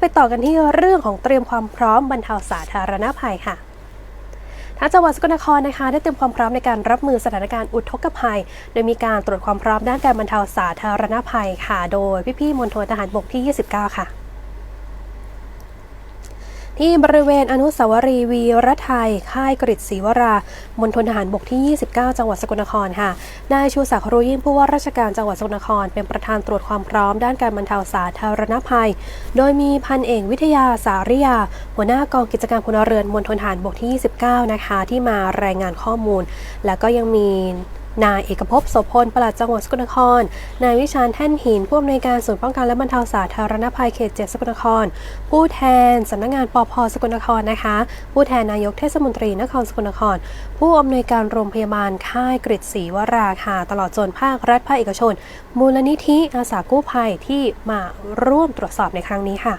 ไปต่อกันที่เรื่องของเตรียมความพร้อมบรรเทาสาธารณภัยค่ะทางจังหวัดสกลนครนะคะได้เตรียมความพร้อมในการรับมือสถานการณ์อุทกภัย โดยมีการตรวจความพร้อมด้านการบรรเทาสาธารณภัยค่ะ โดยพี่ๆมณฑลทหารบกที่ 29 ค่ะ ที่บริเวณอนุสาวรีย์วีรไทย ค่ายกริศศรีวรา มณฑลทหารบกที่ 29 จังหวัดสกลนครค่ะ นายชูศักดิ์รู้ยิ่งผู้ว่าราชการจังหวัดสกลนคร เป็นประธานตรวจความพร้อมด้านการบรรเทาสาธารณภัย โดยมีพันเอกวิทยาสาริยา หัวหน้ากองกิจการพลเรือนมณฑลทหารบกที่ 29 นะคะ ที่มารายงานข้อมูล แล้วก็ยังมี นายเอกภพโสพลปลัดจังหวัดสกลนคร นายวิชาญแท่นหินผู้อำนวยการศูนย์ป้องกันและบรรเทาสาธารณภัยเขตเจ็ดสกลนคร ผู้แทนสำนักงานปพสกลนครนะคะ ผู้แทนนายกเทศมนตรีนครสกลนคร ผู้อำนวยการโรงพยาบาลค่ายกริศรีวราค่ะตลอดจนภาครัฐภาคเอกชน มูลนิธิอาสากู้ภัยที่มาร่วมตรวจสอบในครั้งนี้ค่ะ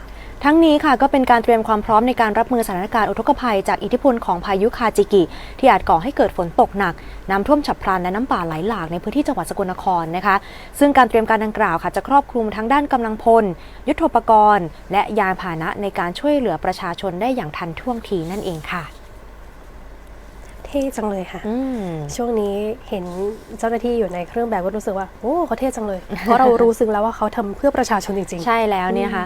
ทั้งนี้ค่ะก็เป็นการเตรียมความพร้อมในการรับมือสถานการณ์อุทกภัย จากอิทธิพลของพายุคาจิกิ ที่อาจก่อให้เกิดฝนตกหนัก น้ำท่วมฉับพลันและน้ำป่าไหลหลากในพื้นที่จังหวัดสกลนครนะคะ ซึ่งการเตรียมการดังกล่าวค่ะจะครอบคลุมทั้งด้านกำลังพล ยุทโธปกรณ์ และยานพาหนะในการช่วยเหลือประชาชนได้อย่างทันท่วงทีนั่นเองค่ะเท่จังเลยค่ะอืมช่วงนี้เห็นเจ้าหน้าที่อยู่ในเครื่องแบบก็รู้สึกว่า โอ้เขาเท่จังเลย เพราะเรารู้ซึ้งแล้วว่าเขาทำเพื่อประชาชนจริงๆ ใช่แล้วเนี่ยค่ะ